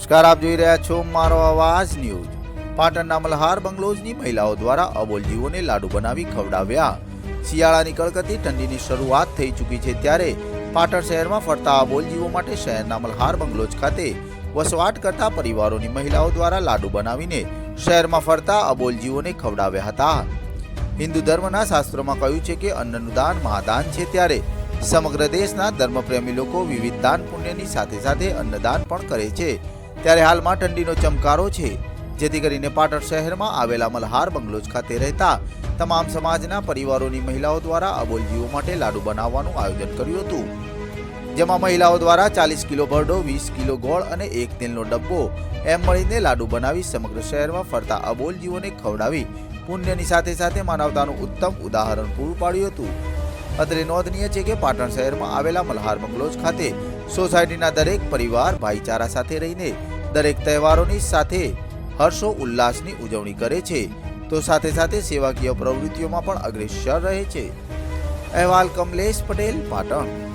નમસ્કાર, આપ જોઈ રહ્યા છો મારો અવાજ ન્યૂઝ. પાટણના મલ્હાર બંગલોઝની મહિલાઓ દ્વારા અબોલ જીવોને લાડુ બનાવી ખવડાવ્યા. શિયાળાની કડકતી ઠંડીની શરૂઆત થઈ ચૂકી છે ત્યારે પાટણ શહેરમાં ફરતા અબોલ જીવો માટે શહેરના મલ્હાર બંગલોઝ ખાતે વસવાટ કરતા પરિવારોની મહિલાઓ દ્વારા લાડુ બનાવીને શહેરમાં ફરતા અબોલ જીવોને ખવડાવ્યા હતા. હિન્દુ ધર્મના શાસ્ત્રોમાં કહ્યું છે કે અન્નનું દાન મહાદાન છે ત્યારે સમગ્ર દેશના ધર્મપ્રેમી લોકો વિવિધ દાન પુણ્યની સાથે સાથે અન્નદાન પણ કરે છે. ત્યારે હાલમાં ઠંડીનો ચમકારો છે. જેથી કરીને પાટણ શહેરમાં આવેલા મલ્હાર બંગલોજ ખાતે રહેતા તમામ સમાજના પરિવારોની મહિલાઓ દ્વારા અબોલ જીવો માટે લાડુ બનાવવાનું આયોજન કર્યું હતું. જેમાં મહિલાઓ દ્વારા ચાલીસ કિલો ભરડો, વીસ કિલો ગોળ અને એક તેલનો ડબ્બો એમ મળીને લાડુ બનાવી સમગ્ર શહેરમાં ફરતા અબોલ જીવોને ખવડાવી પુણ્યની સાથે સાથે માનવતાનું ઉત્તમ ઉદાહરણ પૂરું પાડ્યું હતું. અત્રે નોંધનીય છે કે પાટણ શહેરમાં આવેલા મલ્હાર બંગલોજ ખાતે સોસાયટીના દરેક પરિવાર ભાઈચારા સાથે રહીને દરેક તહેવારોની સાથે હર્ષો ઉલ્લાસની ઉજવણી કરે છે. તો સાથે સાથે સેવાકીય પ્રવૃત્તિઓમાં પણ અગ્રેસર રહે છે. અહેવાલ કમલેશ પટેલ, પાટણ.